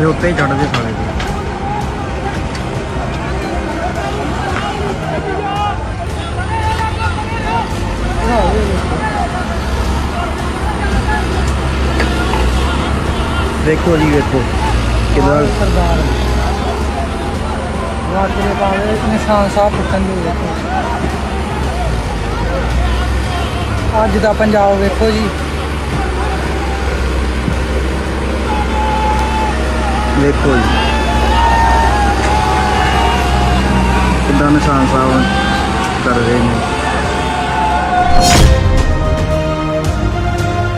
ਇਹ ਉੱਤੇ ਹੀ ਚੜਦੇ ਸਾਲੇ ਦੇਖੋ ਜੀ ਵੇਖੋ ਕਿਦਾਂ ਸਰਦਾਰ। ਵਾਟਰੇ ਪਾਵੇ ਨਿਸ਼ਾਨ ਸਾਹਿਬ ਪੁੱਟਣ ਦੇ ਵੇਖੋ ਅੱਜ ਦਾ ਪੰਜਾਬ ਵੇਖੋ ਜੀ। ਦੇਖੋ ਜੀ। ਕਿਦਾਂ ਨਿਸ਼ਾਨ ਸਾਹਿਬ ਕਰ ਰਹੇ ਨੇ।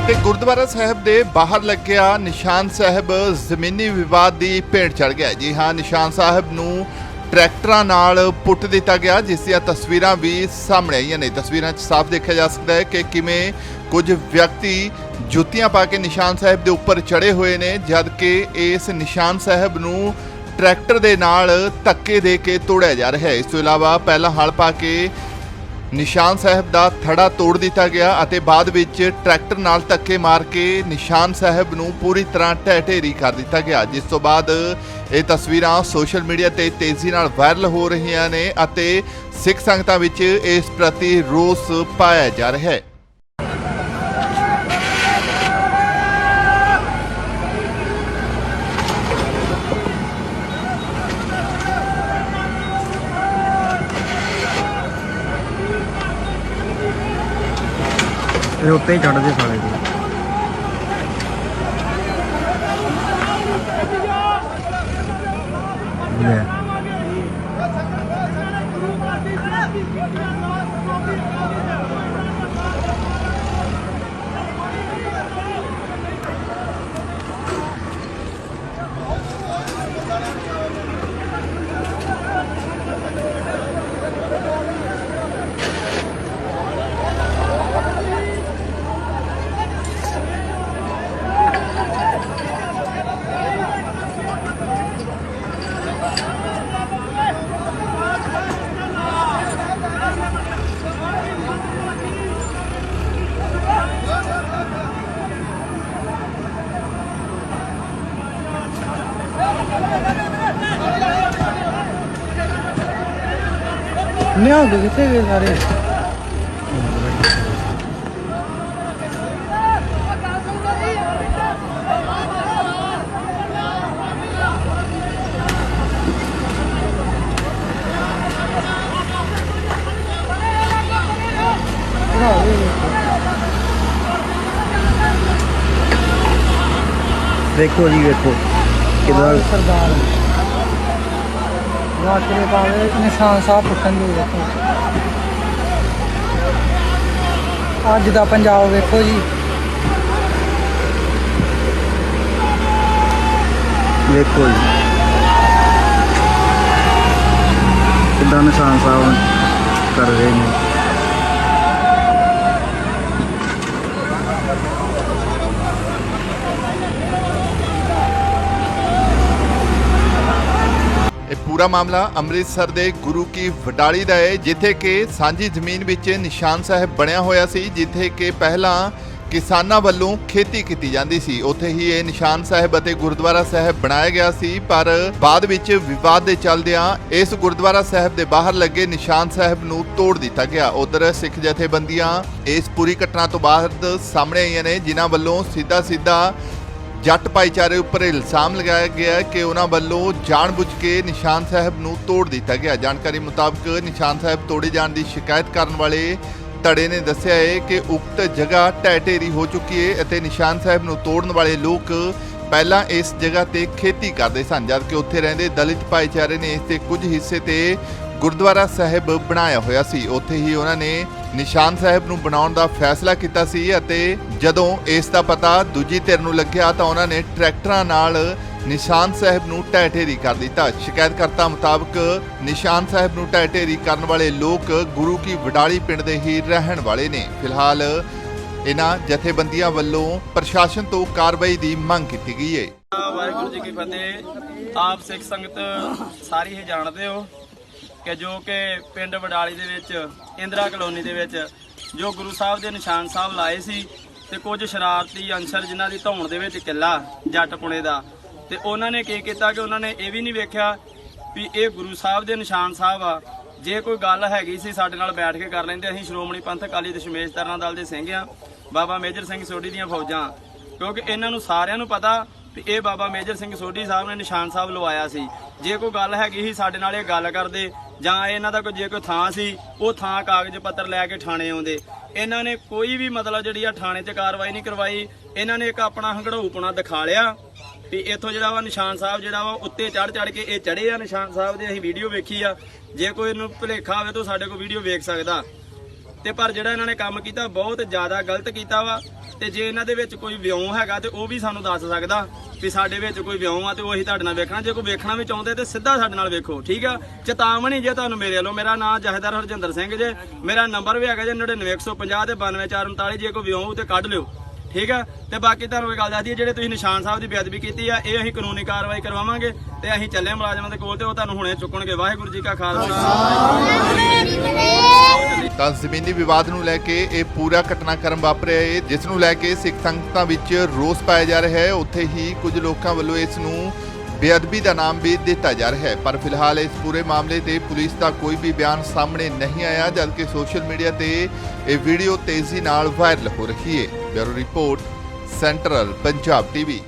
ਤੇ ਗੁਰਦੁਆਰਾ ਸਾਹਿਬ ਦੇ ਬਾਹਰ ਲੱਗਿਆ ਨਿਸ਼ਾਨ ਸਾਹਿਬ ਜ਼ਮੀਨੀ ਵਿਵਾਦ ਦੀ ਭੇਟ ਚੜ ਗਿਆ ਜੀ ਹਾਂ, ਨਿਸ਼ਾਨ ਸਾਹਿਬ ਨੂੰ ਟਰੈਕਟਰਾਂ ਨਾਲ ਪੁੱਟ ਦਿੱਤਾ ਗਿਆ, ਜਿਸ ਦੀਆਂ ਤਸਵੀਰਾਂ ਵੀ ਸਾਹਮਣੇ ਆਈਆਂ ਨੇ। ਤਸਵੀਰਾਂ 'ਚ ਸਾਫ਼ ਦੇਖਿਆ ਜਾ ਸਕਦਾ ਹੈ ਕਿ ਕਿਵੇਂ ਕੁਝ ਵਿਅਕਤੀ ਜੁੱਤੀਆਂ ਪਾ ਕੇ ਨਿਸ਼ਾਨ ਸਾਹਿਬ ਦੇ ਉੱਪਰ ਚੜੇ ਹੋਏ ਨੇ, ਜਦ ਕਿ ਇਸ ਨਿਸ਼ਾਨ ਸਾਹਿਬ ਨੂੰ ਟਰੈਕਟਰ ਦੇ ਨਾਲ ਧੱਕੇ ਦੇ ਕੇ ਤੋੜਿਆ ਜਾ ਰਿਹਾ ਹੈ। ਇਸ ਤੋਂ ਇਲਾਵਾ ਪਹਿਲਾਂ ਹਲ ਪਾ ਕੇ ਨਿਸ਼ਾਨ ਸਾਹਿਬ ਦਾ ਥੜਾ ਤੋੜ ਦਿੱਤਾ ਗਿਆ ਅਤੇ ਬਾਅਦ ਵਿੱਚ ਟਰੈਕਟਰ ਨਾਲ ਧੱਕੇ ਮਾਰ ਕੇ ਨਿਸ਼ਾਨ ਸਾਹਿਬ ਨੂੰ ਪੂਰੀ ਤਰ੍ਹਾਂ ਢਹਿ ਢੇਰੀ ਕਰ ਦਿੱਤਾ ਗਿਆ। ਜਿਸ ਤੋਂ ਬਾਅਦ ਇਹ ਤਸਵੀਰਾਂ ਸੋਸ਼ਲ ਮੀਡੀਆ ਤੇ ਤੇਜ਼ੀ ਨਾਲ ਵਾਇਰਲ ਹੋ ਰਹੀਆਂ ਨੇ ਅਤੇ ਸਿੱਖ ਸੰਗਤਾਂ ਵਿੱਚ ਇਸ ਪ੍ਰਤੀ ਰੋਸ ਪਾਇਆ ਜਾ ਰਿਹਾ ਹੈ। ਇਹ ਉੱਤੇ ਹੀ ਚੜਦੇ ਸਾਲੇ ਦੇ ਲੈ। ਨਿਹੰਗ ਕਿੱਥੇ ਗਏ ਸਾਰੇ? ਦੇਖੋ ਜੀ ਵੇਖੋ। ਕਿਦਾਂ ਸਰਦਾਰ। ਵਾਟਰੇ ਪਾਵੇ ਨਿਸ਼ਾਨ ਸਾਹਿਬ ਪੁੱਟਣ ਦੇ ਵੇਖੋ ਅੱਜ ਦਾ ਪੰਜਾਬ ਵੇਖੋ ਜੀ। ਵੇਖੋ ਜੀ। ਕਿਦਾਂ ਨਿਸ਼ਾਨ ਸਾਹਿਬ ਕਰ ਰਹੇ ਨੇ ਇਹ ਪੂਰਾ ਮਾਮਲਾ ਅੰਮ੍ਰਿਤਸਰ ਦੇ ਗੁਰੂ ਕੀ ਵਡਾਲੀ ਦਾ ਹੈ, ਜਿੱਥੇ ਕਿ ਸਾਂਝੀ ਜ਼ਮੀਨ ਵਿੱਚ ਨਿਸ਼ਾਨ ਸਾਹਿਬ ਬਣਿਆ ਹੋਇਆ ਸੀ, ਜਿੱਥੇ ਕਿ ਪਹਿਲਾਂ ਕਿਸਾਨਾਂ ਵੱਲੋਂ ਖੇਤੀ ਕੀਤੀ ਜਾਂਦੀ ਸੀ। ਉੱਥੇ ਹੀ ਇਹ ਨਿਸ਼ਾਨ ਸਾਹਿਬ ਅਤੇ ਗੁਰਦੁਆਰਾ ਸਾਹਿਬ ਬਣਾਇਆ ਗਿਆ ਸੀ, ਪਰ ਬਾਅਦ ਵਿੱਚ ਵਿਵਾਦ ਦੇ ਚੱਲਦਿਆਂ ਇਸ ਗੁਰਦੁਆਰਾ ਸਾਹਿਬ ਦੇ ਬਾਹਰ ਲੱਗੇ ਨਿਸ਼ਾਨ ਸਾਹਿਬ ਨੂੰ ਤੋੜ ਦਿੱਤਾ ਗਿਆ। ਉਧਰ ਸਿੱਖ ਜਥੇਬੰਦੀਆਂ ਇਸ ਪੂਰੀ ਘਟਨਾ ਤੋਂ ਬਾਅਦ ਸਾਹਮਣੇ ਆਈਆਂ ਨੇ, ਜਿਨ੍ਹਾਂ ਵੱਲੋਂ ਸਿੱਧਾ ਸਿੱਧਾ ਜੱਟ ਭਾਈਚਾਰੇ ਉੱਪਰ ਇਲਜ਼ਾਮ ਲਗਾਇਆ ਗਿਆ ਕਿ ਉਹਨਾਂ ਵੱਲੋਂ ਜਾਣਬੁੱਝ ਕੇ ਨਿਸ਼ਾਨ ਸਾਹਿਬ ਨੂੰ ਤੋੜ ਦਿੱਤਾ ਗਿਆ। ਜਾਣਕਾਰੀ ਮੁਤਾਬਕ ਨਿਸ਼ਾਨ ਸਾਹਿਬ ਤੋੜੇ ਜਾਣ ਦੀ ਸ਼ਿਕਾਇਤ ਕਰਨ ਵਾਲੇ ਧੜੇ ਨੇ ਦੱਸਿਆ ਹੈ ਕਿ ਉਕਤ ਜਗ੍ਹਾ ਢਹਿ ਢੇਰੀ ਹੋ ਚੁੱਕੀ ਹੈ ਅਤੇ ਨਿਸ਼ਾਨ ਸਾਹਿਬ ਨੂੰ ਤੋੜਨ ਵਾਲੇ ਲੋਕ ਪਹਿਲਾਂ ਇਸ ਜਗ੍ਹਾ ਤੇ ਖੇਤੀ ਕਰਦੇ ਸਨ, ਜਦਕਿ ਉੱਥੇ ਰਹਿੰਦੇ ਦਲਿਤ ਭਾਈਚਾਰੇ ਨੇ ਇਸ ਦੇ ਕੁਝ ਹਿੱਸੇ ਤੇ ਗੁਰਦੁਆਰਾ ਸਾਹਿਬ ਬਣਾਇਆ ਹੋਇਆ ਸੀ। ਉੱਥੇ ਹੀ ਉਹਨਾਂ ਨੇ ਨਿਸ਼ਾਨ ਸਾਹਿਬ ਨੂੰ ਬਣਾਉਣ ਦਾ ਫੈਸਲਾ ਕੀਤਾ ਸੀ ਅਤੇ ਜਦੋਂ ਇਸ ਦਾ ਪਤਾ ਦੂਜੀ ਧਿਰ ਨੂੰ ਲੱਗਿਆ ਤਾਂ ਉਹਨਾਂ ਨੇ ਟਰੈਕਟਰਾਂ ਨਾਲ ਨਿਸ਼ਾਨ ਸਾਹਿਬ ਨੂੰ ਢਹਿ ਕਰ ਦਿੱਤਾ। ਸ਼ਿਕਾਇਤਕਰਤਾ ਮੁਤਾਬਕ ਨਿਸ਼ਾਨ ਸਾਹਿਬ ਨੂੰ ਢਹਿ ਕਰਨ ਵਾਲੇ ਲੋਕ ਗੁਰੂ ਕੀ ਵਡਾਲੀ ਪਿੰਡ ਦੇ ਹੀ ਰਹਿਣ ਵਾਲੇ ਨੇ। ਫਿਲਹਾਲ ਇਹਨਾਂ ਜਥੇਬੰਦੀਆਂ ਵੱਲੋਂ ਪ੍ਰਸ਼ਾਸਨ ਤੋਂ ਕਾਰਵਾਈ ਦੀ ਮੰਗ ਕੀਤੀ ਗਈ ਹੈ। ਵਾਹਿਗੁਰੂ ਜੀ ਕੀ ਫਤਿਹ। ਆਪ ਸਿੱਖ ਸੰਗਤ ਸਾਰੀ ਹੀ ਜਾਣਦੇ ਹੋ ਕਿ ਜੋ ਕਿ ਪਿੰਡ ਵਡਾਲੀ ਦੇ ਵਿੱਚ, ਇੰਦਰਾ ਕਲੋਨੀ ਦੇ ਵਿੱਚ ਜੋ ਗੁਰੂ ਸਾਹਿਬ ਦੇ ਨਿਸ਼ਾਨ ਸਾਹਿਬ ਲਾਏ ਸੀ ਤੇ ਕੁਝ ਸ਼ਰਾਰਤੀ ਅੰਸਰ ਜਿਨ੍ਹਾਂ ਦੀ ਧੌਣ ਦੇ ਵਿੱਚ ਕਿੱਲਾ, ਜੱਟ ਪੁਣੇ ਦਾ। ਤੇ ਉਹਨਾਂ ਨੇ ਕੀ ਕੀਤਾ ਕਿ ਉਹਨਾਂ ਨੇ ਇਹ ਵੀ ਨਹੀਂ ਵੇਖਿਆ ਵੀ ਇਹ ਗੁਰੂ ਸਾਹਿਬ ਦੇ ਨਿਸ਼ਾਨ ਸਾਹਿਬ ਆ। ਜੇ ਕੋਈ ਗੱਲ ਹੈਗੀ ਸੀ, ਸਾਡੇ ਨਾਲ ਬੈਠ ਕੇ ਕਰ ਲੈਂਦੇ। ਅਸੀਂ ਸ਼੍ਰੋਮਣੀ ਪੰਥ ਅਕਾਲੀ ਦਸ਼ਮੇਸ਼ ਤਰਨਾ ਦਲ ਦੇ ਸਿੰਘ ਆ ਬਾਬਾ ਮੇਜਰ ਸਿੰਘ ਸੋਢੀ ਦੀਆਂ ਫੌਜਾਂ। ਕਿਉਂਕਿ ਇਹਨਾਂ ਨੂੰ ਸਾਰਿਆਂ ਨੂੰ ਪਤਾ ਵੀ ਇਹ ਬਾਬਾ ਮੇਜਰ ਸਿੰਘ ਸੋਢੀ ਸਾਹਿਬ ਨੇ ਨਿਸ਼ਾਨ ਸਾਹਿਬ ਲਵਾਇਆ ਸੀ। ਜੇ ਕੋਈ ਗੱਲ ਹੈਗੀ ਸੀ, ਸਾਡੇ ਨਾਲ ਇਹ ਗੱਲ ਕਰਦੇ ਜਾਂ ਇਹਨਾਂ ਦਾ ਕੋਈ ਜੇ ਕੋਈ ਥਾਂ ਸੀ, ਉਹ ਥਾਂ ਕਾਗਜ਼ ਪੱਤਰ ਲੈ ਕੇ ਥਾਣੇ ਆਉਂਦੇ। ਇਹਨਾਂ ਨੇ ਕੋਈ ਵੀ ਮਤਲਬ ਜਿਹੜੀ ਆ ਥਾਣੇ 'ਚ ਕਾਰਵਾਈ ਨਹੀਂ ਕਰਵਾਈ। ਇਹਨਾਂ ਨੇ ਇੱਕ ਆਪਣਾ ਹੰਗੜਾਊਪਣਾ ਦਿਖਾ ਲਿਆ ਵੀ ਇੱਥੋਂ ਜਿਹੜਾ ਵਾ ਨਿਸ਼ਾਨ ਸਾਹਿਬ ਜਿਹੜਾ ਵਾ ਉੱਤੇ ਚੜ ਚੜ ਕੇ ਇਹ ਚੜੇ ਆ ਨਿਸ਼ਾਨ ਸਾਹਿਬ ਦੇ, ਅਸੀਂ ਵੀਡੀਓ ਵੇਖੀ ਆ। ਜੇ ਕੋਈ ਇਹਨੂੰ ਭੁਲੇਖਾ ਹੋਵੇ ਤਾਂ ਸਾਡੇ ਕੋਲ ਵੀਡੀਓ ਵੇਖ ਸਕਦਾ। ਤੇ ਪਰ ਜਿਹੜਾ ਇਹਨਾਂ ਨੇ ਕੰਮ ਕੀਤਾ, ਬਹੁਤ ਜ਼ਿਆਦਾ ਗਲਤ ਕੀਤਾ ਵਾ। ਤੇ ਜੇ ਇਹਨਾਂ ਦੇ ਵਿੱਚ ਕੋਈ ਵਿਉਂ ਹੈਗਾ ਤੇ ਉਹ ਵੀ ਸਾਨੂੰ ਦੱਸ ਸਕਦਾ ਵੀ ਸਾਡੇ ਵਿੱਚ ਕੋਈ ਵਿਉਂ ਆ ਤੇ ਉਹ ਅਸੀਂ ਤੁਹਾਡੇ ਨਾਲ ਵੇਖਣਾ। ਜੇ ਕੋਈ ਵੇਖਣਾ ਵੀ ਚਾਹੁੰਦੇ ਤੇ ਸਿੱਧਾ ਸਾਡੇ ਨਾਲ ਵੇਖੋ, ਠੀਕ ਆ? ਚੇਤਾਵਨੀ ਜੇ ਤੁਹਾਨੂੰ ਮੇਰੇ ਵੱਲੋਂ, ਮੇਰਾ ਨਾਮ ਜਹਦਰ ਹਰਜਿੰਦਰ ਸਿੰਘ ਜੇ, ਮੇਰਾ ਨੰਬਰ ਵੀ ਹੈਗਾ ਜੇ 99150 ਤੇ 92939 ਜੇ ਕੋਈ ਵਿਉਂ ਤੇ ਕੱਢ ਲਿਓ, ਠੀਕ ਆ? ਤੇ ਬਾਕੀ ਤੁਹਾਨੂੰ ਇਹ ਗੱਲ ਦੱਸਦੀ ਜਿਹੜੇ ਤੁਸੀਂ ਨਿਸ਼ਾਨ ਸਾਹਿਬ ਦੀ ਬੇਅਦਬੀ ਕੀਤੀ ਆ, ਇਹ ਅਸੀਂ ਕਾਨੂੰਨੀ ਕਾਰਵਾਈ ਕਰਵਾਵਾਂਗੇ ਤੇ ਅਸੀਂ ਚੱਲੇ ਮੁਲਾਜ਼ਮਾਂ ਦੇ ਕੋਲ ਤੇ ਉਹ ਤੁਹਾਨੂੰ ਹੁਣੇ ਚੁੱਕਣਗੇ। ਵਾਹਿਗੁਰੂ ਜੀ ਕਾ ਖਾਲਸਾ। ਤਾਂ ਜ਼ਮੀਨੀ ਵਿਵਾਦ ਨੂੰ ਲੈ ਕੇ ਇਹ ਪੂਰਾ ਘਟਨਾਕ੍ਰਮ ਵਾਪਰਿਆ ਹੈ, ਜਿਸ ਨੂੰ ਲੈ ਕੇ ਸਿੱਖ ਸੰਗਤਾਂ ਵਿੱਚ ਰੋਸ ਪਾਇਆ ਜਾ ਰਿਹਾ ਹੈ। ਉੱਥੇ ਹੀ ਕੁਝ ਲੋਕਾਂ ਵੱਲੋਂ ਇਸ ਨੂੰ ਬੇਅਦਬੀ ਦਾ ਨਾਮ ਵੀ ਦਿੱਤਾ ਜਾ ਰਿਹਾ ਹੈ। ਪਰ ਫਿਲਹਾਲ ਇਸ ਪੂਰੇ ਮਾਮਲੇ ਤੇ ਪੁਲਿਸ ਦਾ ਕੋਈ ਵੀ ਬਿਆਨ ਸਾਹਮਣੇ ਨਹੀਂ ਆਇਆ, ਜਦਕਿ ਸੋਸ਼ਲ ਮੀਡੀਆ ਤੇ ਇਹ ਵੀਡੀਓ ਤੇਜ਼ੀ ਨਾਲ ਵਾਇਰਲ ਹੋ ਰਹੀ ਹੈ। Bureau report, central Punjab TV.